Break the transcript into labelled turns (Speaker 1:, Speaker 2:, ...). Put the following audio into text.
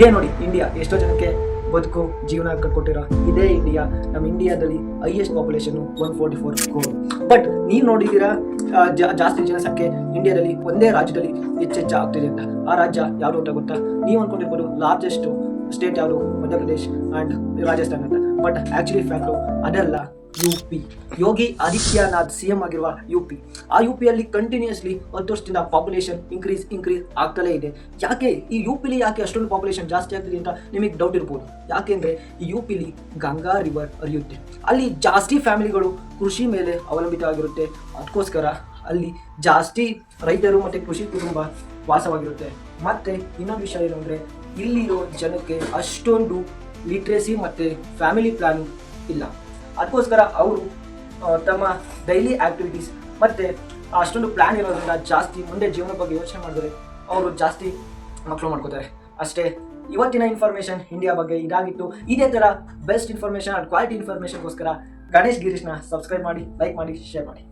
Speaker 1: ಇದೇ ನೋಡಿ ಇಂಡಿಯಾ ಎಷ್ಟೋ ಜನಕ್ಕೆ ಬದುಕು, ಜೀವನ ಕಟ್ಕೊಟ್ಟಿರೋ ಇದೇ ಇಂಡಿಯಾ ನಮ್ಮ ಇಂಡಿಯಾದಲ್ಲಿ highest population one forty four crore but ನೀವು ನೋಡಿದ್ದೀರಾ ಜಾಸ್ತಿ ಜನಸಂಖ್ಯೆ ಇಂಡಿಯಾದಲ್ಲಿ ಒಂದೇ ರಾಜ್ಯದಲ್ಲಿ ಹೆಚ್ಚೆಚ್ಚು ಆಗ್ತಿದೆ ಅಂತ. ಆ ರಾಜ್ಯ ಯಾವುದು ಅಂತ ಗೊತ್ತಾ? ನೀವು ಅನ್ಕೊಂಡಿರ್ಬೋದು ಲಾರ್ಜೆಸ್ಟ್ ಸ್ಟೇಟ್ ಯಾವುದು? ಮಧ್ಯಪ್ರದೇಶ್ ಆ್ಯಂಡ್ ರಾಜಸ್ಥಾನ್ ಅಂತ. ಬಟ್ ಆ್ಯಕ್ಚುಲಿ ಫ್ಯಾಕ್ಟು ಅದಲ್ಲ U P. Yogi Adityanath C M ಆಗಿರುವ ಯು ಪಿ. ಆ ಯು ಪಿಯಲ್ಲಿ ಕಂಟಿನ್ಯೂಸ್ಲಿ ಹತ್ತು ವರ್ಷದಿಂದ ಪಾಪ್ಯುಲೇಷನ್ ಇನ್ಕ್ರೀಸ್ ಇನ್ಕ್ರೀಸ್ ಆಗ್ತಲೇ ಇದೆ. ಯಾಕೆ ಈ ಯು ಪಿಲಿ ಯಾಕೆ ಅಷ್ಟೊಂದು ಪಾಪ್ಯುಲೇಷನ್ ಜಾಸ್ತಿ ಆಗ್ತಿದೆ ಅಂತ ನಿಮಗೆ ಡೌಟ್ ಇರ್ಬೋದು. ಯಾಕೆಂದರೆ ಈ ಯು ಪಿಲಿ ಗಂಗಾ ರಿವರ್ ಹರಿಯುತ್ತೆ. ಅಲ್ಲಿ ಜಾಸ್ತಿ ಫ್ಯಾಮಿಲಿಗಳು ಕೃಷಿ ಮೇಲೆ ಅವಲಂಬಿತವಾಗಿರುತ್ತೆ. ಅದಕ್ಕೋಸ್ಕರ ಅಲ್ಲಿ ಜಾಸ್ತಿ ರೈತರು ಮತ್ತು ಕೃಷಿ ಕುಟುಂಬ ವಾಸವಾಗಿರುತ್ತೆ. ಮತ್ತು ಇನ್ನೊಂದು ವಿಷಯ ಏನು ಅಂದರೆ ಇಲ್ಲಿರೋ ಜನಕ್ಕೆ ಅಷ್ಟೊಂದು ಲಿಟ್ರೆಸಿ ಮತ್ತು ಫ್ಯಾಮಿಲಿ ಪ್ಲಾನಿಂಗ್ ಇಲ್ಲ. ಅದಕ್ಕೋಸ್ಕರ ಅವರು ತಮ್ಮ ಡೈಲಿ ಆ್ಯಕ್ಟಿವಿಟೀಸ್ ಮತ್ತು ಅಷ್ಟೊಂದು ಪ್ಲ್ಯಾನ್ ಇರೋದ್ರಿಂದ ಜಾಸ್ತಿ ಮುಂದೆ ಜೀವನ ಬಗ್ಗೆ ಯೋಚನೆ ಮಾಡಿದ್ರೆ ಅವರು ಜಾಸ್ತಿ ಮಕ್ಕಳು ಮಾಡ್ಕೋತಾರೆ. ಅಷ್ಟೇ, ಇವತ್ತಿನ ಇನ್ಫಾರ್ಮೇಷನ್ ಇಂಡಿಯಾ ಬಗ್ಗೆ ಇದಾಗಿತ್ತು. ಇದೇ ಥರ ಬೆಸ್ಟ್ ಇನ್ಫಾರ್ಮೇಷನ್ ಆ್ಯಂಡ್ ಕ್ವಾಲಿಟಿ ಇನ್ಫಾರ್ಮೇಷನ್ಗೋಸ್ಕರ ಗಣೇಶ್ ಗಿರೀಶ್ನ ಸಬ್ಸ್ಕ್ರೈಬ್ ಮಾಡಿ ಲೈಕ್ ಮಾಡಿ ಶೇರ್ ಮಾಡಿ.